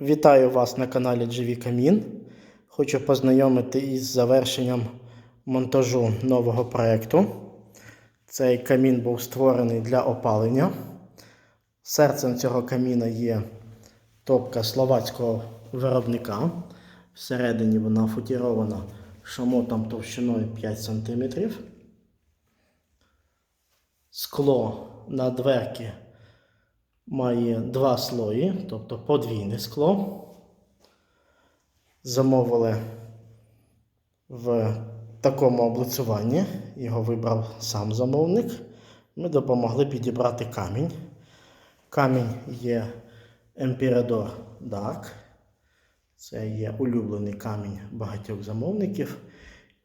Вітаю вас на каналі GV Камін. Хочу познайомити із завершенням монтажу нового проєкту. Цей камін був створений для опалення. Серцем цього каміна є топка словацького виробника. Всередині вона футірована шамотом товщиною 5 см. Скло на дверки має два слої, тобто подвійне скло. Замовили в такому облицюванні. Його вибрав сам замовник. Ми допомогли підібрати камінь. Камінь є Emperador Dark. Це є улюблений камінь багатьох замовників.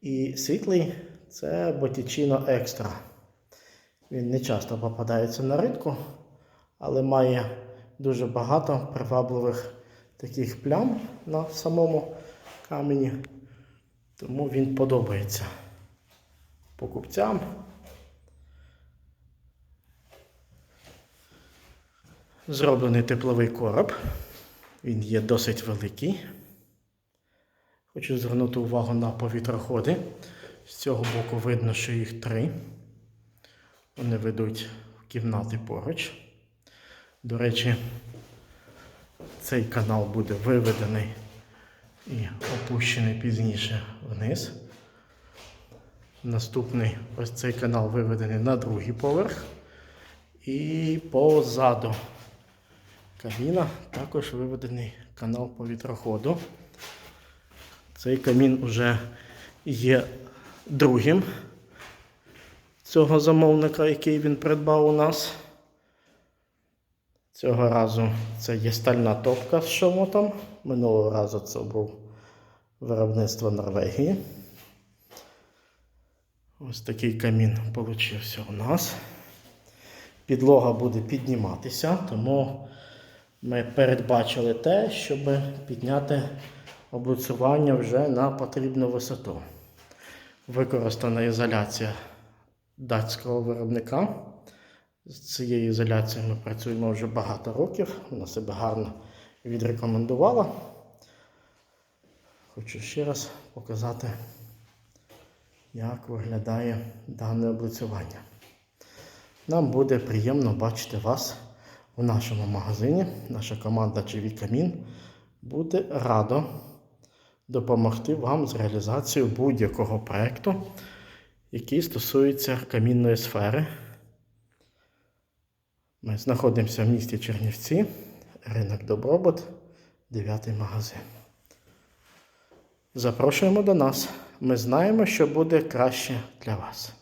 І світлий це Botticino Extra. Він не часто попадається на ринку, але має дуже багато привабливих таких плям на самому камені. Тому він подобається покупцям. Зроблений тепловий короб. Він є досить великий. Хочу звернути увагу на повітроходи. З цього боку видно, що їх три. Вони ведуть в кімнати поруч. До речі, цей канал буде виведений і опущений пізніше вниз. Наступний ось цей канал виведений на другий поверх. І позаду каміна також виведений канал повітроходу. Цей камін вже є другим цього замовника, який він придбав у нас. Цього разу це є стальна топка з шомотом. Минулого разу це був виробництво Норвегії. Ось такий камін получився у нас. Підлога буде підніматися, тому ми передбачили те, щоб підняти облицювання вже на потрібну висоту. Використана ізоляція датського виробника. З цією ізоляцією ми працюємо вже багато років. Вона себе гарно відрекомендувала. Хочу ще раз показати, як виглядає дане облицювання. Нам буде приємно бачити вас у нашому магазині. Наша команда GV Камін буде радо допомогти вам з реалізацією будь-якого проєкту, який стосується камінної сфери. Ми знаходимося в місті Чернівці, ринок Добробут, 9 магазин. Запрошуємо до нас. Ми знаємо, що буде краще для вас.